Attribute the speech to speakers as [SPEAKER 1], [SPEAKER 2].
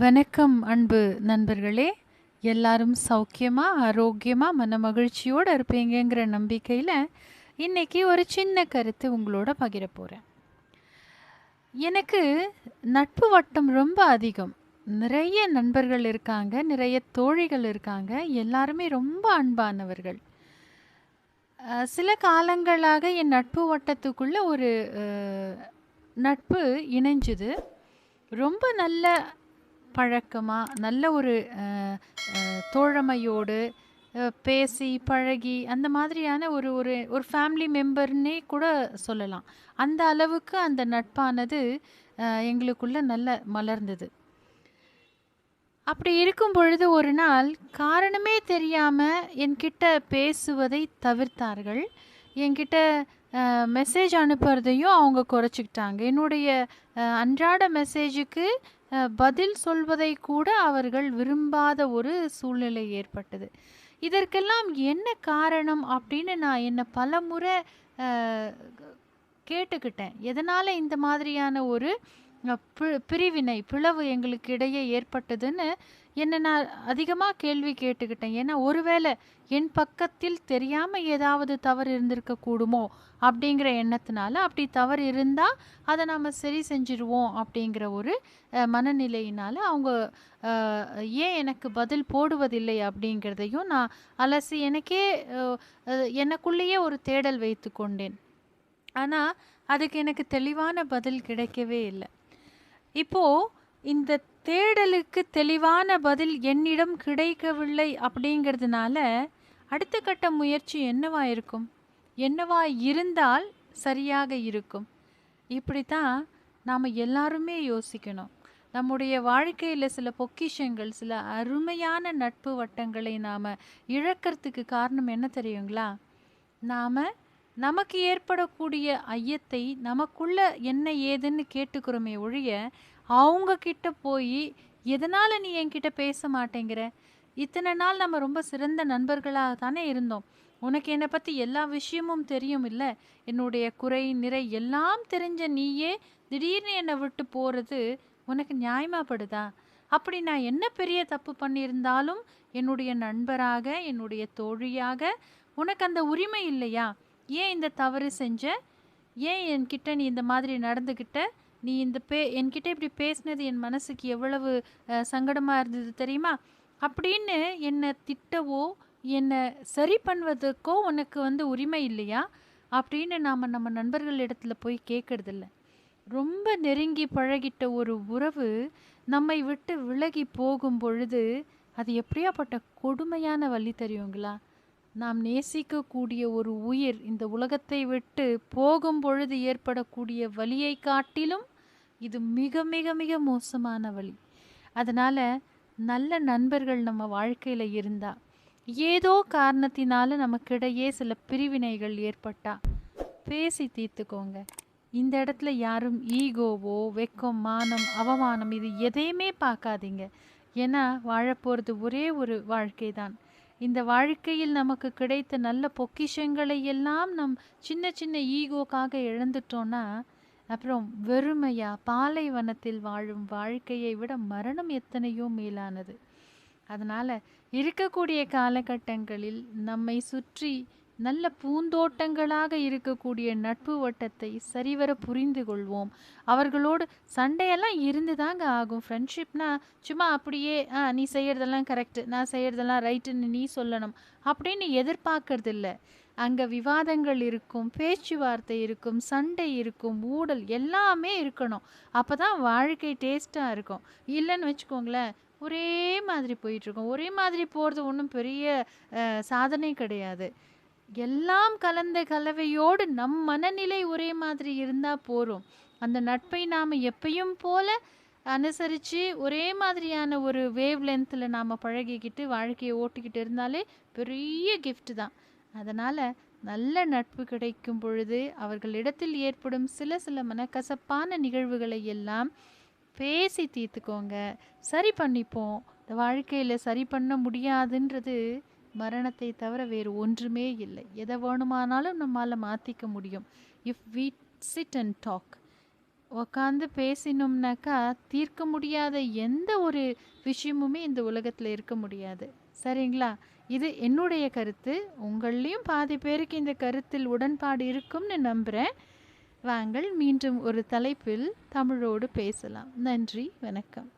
[SPEAKER 1] வணக்கம் அன்பு நண்பர்களே. எல்லாரும் சௌக்கியமாக ஆரோக்கியமாக மன மகிழ்ச்சியோடு இருப்பீங்கங்கிற நம்பிக்கையில் இன்னைக்கு ஒரு சின்ன கருத்து உங்களோட பகிர போகிறேன் எனக்கு நட்பு வட்டம் ரொம்ப அதிகம். நிறைய நண்பர்கள் இருக்காங்க நிறைய தோழிகள் இருக்காங்க. எல்லாருமே ரொம்ப அன்பானவர்கள். சில காலங்களாக என் நட்பு வட்டத்துக்குள்ளே ஒரு நட்பு இணைஞ்சுது. ரொம்ப நல்ல பழக்கமாக நல்ல ஒரு தோழமையோடு பேசி பழகி அந்த மாதிரியான ஒரு ஒரு ஒரு ஃபேமிலி மெம்பர்னே கூட சொல்லலாம். அந்த அளவுக்கு அந்த நட்பானது எங்களுக்குள்ளே நல்ல மலர்ந்தது. அப்படி இருக்கும் பொழுது ஒரு நாள் காரணமே தெரியாமல் என்கிட்ட பேசுவதை தவிர்த்தார்கள். என்கிட்ட மெசேஜ் அனுப்புறதையும் அவங்க குறைச்சிக்கிட்டாங்க. என்னுடைய அன்றாட மெசேஜுக்கு பதில் சொல்வதை கூட அவர்கள் விரும்பாத ஒரு சூழ்நிலை ஏற்பட்டது. இதற்கெல்லாம் என்ன காரணம் அப்படின்னு நான் என்னை பல முறை கேட்டுக்கிட்டேன். எதனால் இந்த மாதிரியான ஒரு பிரிவினை பிளவு எங்களுக்கு இடையே ஏற்பட்டதுன்னு என்னை நான் அதிகமாக கேள்வி கேட்டுக்கிட்டேன். ஏன்னா ஒருவேளை என் பக்கத்தில் தெரியாமல் ஏதாவது தவறு இருந்திருக்க கூடுமோ அப்படிங்கிற எண்ணத்தினால அப்படி தவறு இருந்தால் அதை நாம் சரி செஞ்சிருவோம் அப்படிங்கிற ஒரு மனநிலையினால் அவங்க ஏன் எனக்கு பதில் போடுவதில்லை அப்படிங்கிறதையும் நான் அலசி எனக்கே எனக்குள்ளேயே ஒரு தேடல் வைத்து கொண்டேன். ஆனால் அதுக்கு எனக்கு தெளிவான பதில் கிடைக்கவே இல்லை. இப்போ இந்த தேடலுக்கு தெளிவான பதில் என்னிடம் கிடைக்கவில்லை அப்படிங்கிறதுனால அடுத்த கட்ட முயற்சி என்னவா இருக்கும்? என்னவா இருந்தால் சரியாக இருக்கும்? இப்படித்தான் நாம் எல்லாருமே யோசிக்கணும். நம்முடைய வாழ்க்கையில் சில பொக்கிஷங்கள் சில அருமையான நட்பு வட்டங்களை நாம் இழக்கிறதுக்கு காரணம் என்ன தெரியுங்களா? நாம் நமக்கு ஏற்படக்கூடிய ஐயத்தை நமக்குள்ள என்ன ஏதுன்னு கேட்டுக்கிறோமே ஒழிய அவங்க கிட்ட போய் எதனால் நீ என்கிட்ட பேச மாட்டேங்கிற? இத்தனை நாள் நம்ம ரொம்ப சிறந்த நண்பர்களாக தானே இருந்தோம். உனக்கு என்னை பற்றி எல்லா விஷயமும் தெரியும் இல்லை? என்னுடைய குறை நிறை எல்லாம் தெரிஞ்ச நீயே திடீர்னு என்னை விட்டு போகிறது உனக்கு நியாயமாப்படுதா? அப்படி நான் என்ன பெரிய தப்பு பண்ணியிருந்தாலும் என்னுடைய நண்பராக என்னுடைய தோழியாக உனக்கு அந்த உரிமை இல்லையா? ஏன் இந்த தவறு செஞ்ச? ஏன் என்கிட்ட நீ இந்த மாதிரி நடந்துக்கிட்ட நீ இந்த பே என்கிட்ட இப்படி பேசினது என் மனசுக்கு எவ்வளவு சங்கடமாக இருந்தது தெரியுமா? அப்படின்னு என்னை திட்டவோ என்னை சரி பண்ணுவதற்கோ உனக்கு வந்து உரிமை இல்லையா? அப்படின்னு நாம் நம்ம நண்பர்கள் இடத்துல போய் கேட்கறதில்ல ரொம்ப நெருங்கி பழகிட்ட ஒரு உறவு நம்மை விட்டு விலகி போகும் பொழுது அது எப்படியாப்பட்ட கொடுமையான வழி தெரியுங்களா? நாம் நேசிக்கக்கூடிய ஒரு உயிர் இந்த உலகத்தை விட்டு போகும் பொழுது ஏற்படக்கூடிய வலியை காட்டிலும் இது மிக மிக மிக மோசமான வழி அதனால் நல்ல நண்பர்கள் நம்ம வாழ்க்கையில் இருந்தால் ஏதோ காரணத்தினால நமக்கிடையே சில பிரிவினைகள் ஏற்பட்டா பேசி தீர்த்துக்கோங்க. இந்த இடத்துல யாரும் ஈகோவோ வெக்கம் மானம் அவமானம் இது எதையுமே பார்க்காதீங்க. ஏன்னா வாழப்போகிறது ஒரே ஒரு வாழ்க்கை தான் இந்த வாழ்க்கையில் நமக்கு கிடைத்த நல்ல பொக்கிஷங்களை எல்லாம் நம் சின்ன சின்ன ஈகோக்காக இழந்துட்டோம்னா அப்புறம் வெறுமையா பாலைவனத்தில் வாழும் வாழ்க்கையை விட மரணம் எத்தனையோ மேலானது. அதனால் இருக்கக்கூடிய காலகட்டங்களில் நம்மை சுற்றி நல்ல பூந்தோட்டங்களாக இருக்கக்கூடிய நட்பு வட்டத்தை சரிவர புரிந்து கொள்வோம். அவர்களோடு சண்டையெல்லாம் இருந்து தாங்க ஆகும். ஃப்ரெண்ட்ஷிப்னா சும்மா அப்படியே ஆ நீ செய்யறதெல்லாம் கரெக்டு நான் செய்யறதெல்லாம் ரைட்டுன்னு நீ சொல்லணும். அப்படின்னு எதிர்பார்க்கறது இல்லை அங்கே விவாதங்கள் இருக்கும் பேச்சுவார்த்தை இருக்கும் சண்டை இருக்கும் ஊடல் எல்லாமே இருக்கணும். அப்போ தான் வாழ்க்கை டேஸ்ட்டாக இருக்கும். இல்லைன்னு வச்சுக்கோங்களேன் ஒரே மாதிரி போயிட்டுருக்கோம் ஒரே மாதிரி போகிறது ஒன்றும் பெரிய சாதனை கிடையாது. எல்லாம் கலந்த கலவையோடு நம் மனநிலை ஒரே மாதிரி இருந்தால் போகிறோம் அந்த நட்பை நாம் எப்பயும் போல அனுசரித்து ஒரே மாதிரியான ஒரு வேவ் லென்த்தில் நாம் பழகிக்கிட்டு வாழ்க்கையை ஓட்டிக்கிட்டு இருந்தாலே பெரிய கிஃப்ட் தான். அதனால் நல்ல நட்பு கிடைக்கும் பொழுது அவர்களிடத்தில் ஏற்படும் சில சில மனக்கசப்பான நிகழ்வுகளை எல்லாம் பேசி தீர்த்துக்கோங்க. சரி பண்ணிப்போம். இந்த வாழ்க்கையில் சரி பண்ண முடியாதுன்றது மரணத்தை தவிர வேறு ஒன்றுமே இல்லை. எதை வேணுமானாலும் நம்மால் மாற்றிக்க முடியும். If we sit and talk உக்காந்து பேசினோம்னாக்கா தீர்க்க முடியாத எந்த ஒரு விஷயமுமே இந்த உலகத்தில் இருக்க முடியாது. சரிங்களா? இது என்னுடைய கருத்து. உங்கள்லேயும் பாதி பேருக்கு இந்த கருத்தில் உடன்பாடு இருக்கும்னு நம்புகிறேன் வாங்கள் மீண்டும் ஒரு தலைப்பில் தமிழோடு பேசலாம். நன்றி வணக்கம்.